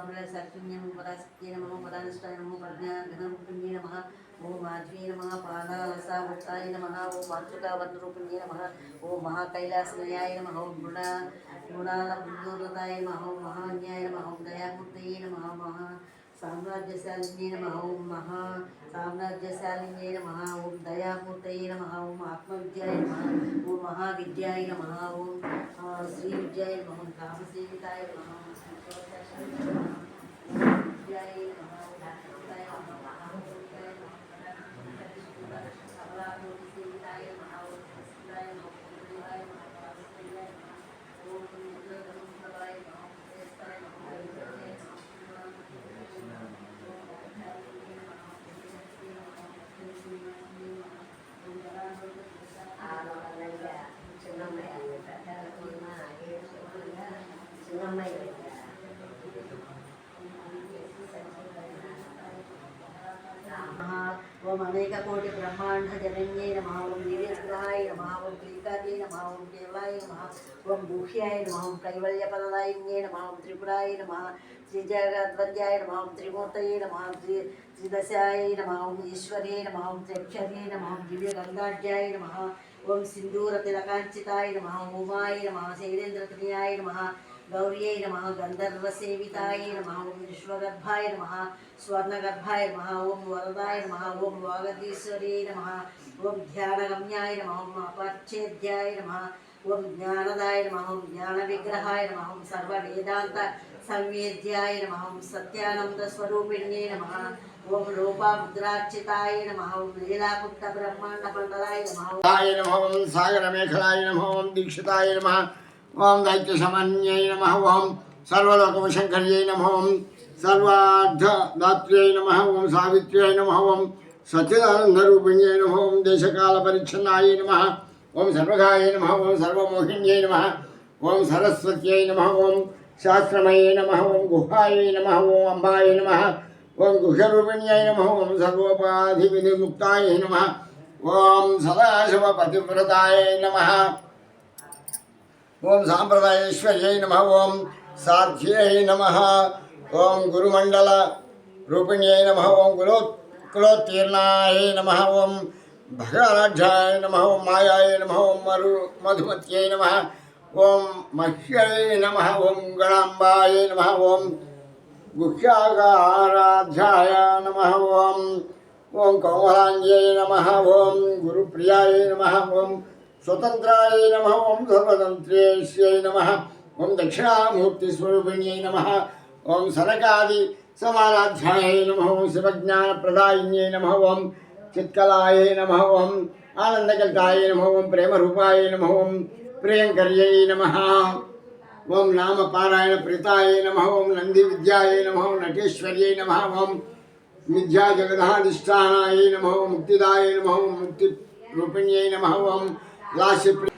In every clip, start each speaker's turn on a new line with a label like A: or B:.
A: महाकासाभ्याय नमः ॐ महाप्रलयसाक्षिण्य नमः पराशक्तिये नमः परानिष्ठाय नमः प्रज्ञाघनरूपिण्ये नमः ॐ माध्वे नमः पादालसामुक्ताय नमः ॐ मातृकावन्द्रूपिण्ये नमः ॐ महाकैलासनयाय नमः ॐ गुणा गुणालबुद्धोदताय नमः ॐ महान्याय नमः ॐ दयामूर्तये नमः महा साम्राज्यशालिन्ये नमः ॐ महा साम्राज्यशालिन्ये नमः ॐ दयामूर्तये नमः ॐ आत्मविद्याय नमः ॐ महाविद्याय नमः ॐ श्रीविद्याय नमः ॐ कामसेविताय नमः ॐ ఓం అనేక కోటి బ్రహ్మాండ జనన్యే నమ ఓం వీర్యగ్రహాయ నమ ఓం క్లీకార్యే నమ ఓం కేవలాయ నమ ఓం గుహ్యాయ నమ ఓం కైవల్యపదదాయిన్యే నమ ఓం త్రిపురాయ నమ శ్రీజగద్వంద్యాయ నమ ఓం త్రిమూర్తయే నమ త్రి త్రిదశాయ నమ ఓం ఈశ్వర్యే నమ ఓం త్ర్యక్షర్యే నమ ఓం దివ్యగంగాఢ్యాయ నమ ఓం సింధూరతిలకాంచితాయ నమ ఉమాయ నమ శైలేంద్రతనయాయ నమ గౌర్యై నమ గంధర్వసేవితాయ నమ ఓం విశ్వగర్భాయ నమ స్వర్ణగర్భాయ నమ ఓం వరదాయ నమ ఓం వాగదీశ్వర్యై నమ ఓం ధ్యానగమ్యాయ నమ ఓం అపచ్ఛేద్యాయ నమ ఓం జ్ఞానదాయ నమ ఓం జ్ఞాన విగ్రహాయ నమ ఓం సర్వవేదాంత సంవేద్యాయ నమ ఓం సత్యానంద స్వరూపిణ్యే నమ ఓం లోపాముద్రార్చితాయ నమ ఓం లీలాకుంట బ్రహ్మాండ మండలాయ నమ ఓం ాయ
B: నమ ఓం సాగరమేఖలాయ నమ ఓం దీక్షితాయ నమ ఓం దైత్యసమన్యై నమ ఓం సర్వలోకమశంకర్యై నమ ఓం సర్వార్ధదాత్ర్యై నమ ఓం సావిత్ర్యై నమ ఓం సచ్చిదానందరూపిణ్యై నమ ఓం దేశకాల పరిచ్ఛన్నాయ నమ ఓం సర్వగాయ నమ ఓం సర్వమోహిన్యై నమ ఓం సరస్వత్యై నమ ఓం శాస్త్రమయే నమ ఓం గుహాయై నమ ఓం అంబాయ నమ ఓం గుహరూపిణ్యై నమ ఓం సర్వోపాధి సర్వోపాధివినిముక్తాయ నమ ఓం సదాశివ పతివ్రతాయ నమ ఓం సాంప్రదాయేశ్వర్యై నమ ఓం సాధ్యై నమ ఓం గురుమండల రూపిణ్యై నమ ఓం కులో కులోత్తీర్ణాయ నమ ఓం భగరాఢ్యాయ నమ ఓం మాయాయ నమ ఓం మరు మధుమత్యై నమ ఓం మహ్యై నమ ఓం గణాంబాయ నమ ఓం గుహ్యాగారాధ్యాయ నమ ఓం ఓం కౌమలాంజయ నమ ఓం గురుప్రియాయ నమ ఓం స్వతంత్రాయ నమ ఓం సర్వతంత్రేష్యై నమ ఓం దక్షిణామూర్తి స్వరూపిణ్యై నమ ఓం సనకాది సమారాధ్యాయ నమ ఓం శివజ్ఞాన ప్రదాయిన్యై నమ ఓం చిత్కలాయ నమ ఓం ఆనందకల్కాయ నమ ఓం ప్రేమరూపాయ నమ ఓం ప్రియంకర్యై నమ ఓం నామ పారాయణ ప్రీతాయ నమ ఓం నంది విద్యాయ నమ ఓం నటేశ్వర్యై నమ ఓం విద్యా జగదాధిష్టానాయ నమ ఓం ముక్తిదాయ నమ ఓం ముక్తి రూపిణ్యై నమ ఓం Lá sempre.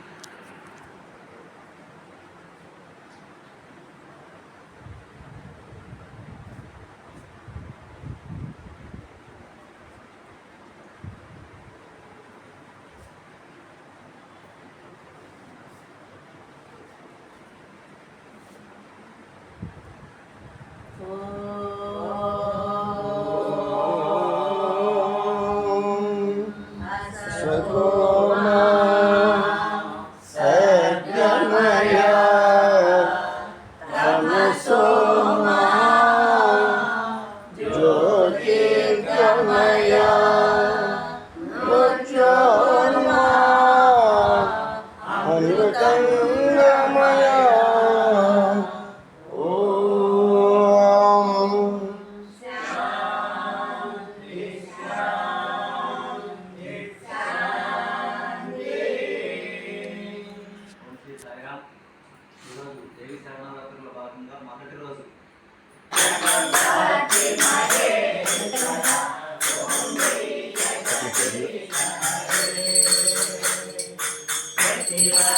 C: ఓం శ్రీ సాయిరామ్ ఈరోజు దేవి శరణవరాత్రుల భాగంగా మొదటి రోజు
D: ఆ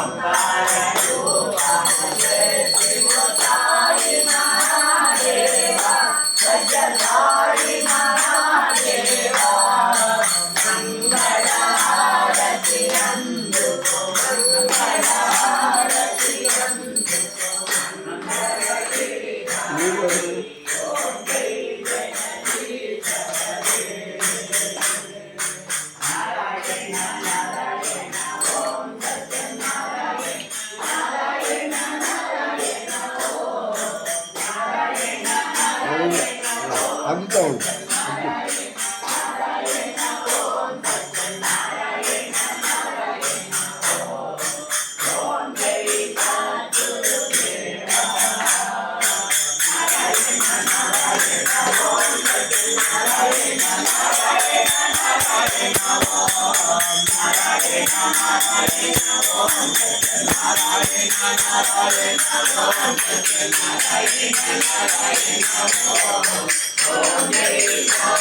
B: Yeah. ಆಗಿದ್ದ ಅವಳು Thank you. Oh, yeah.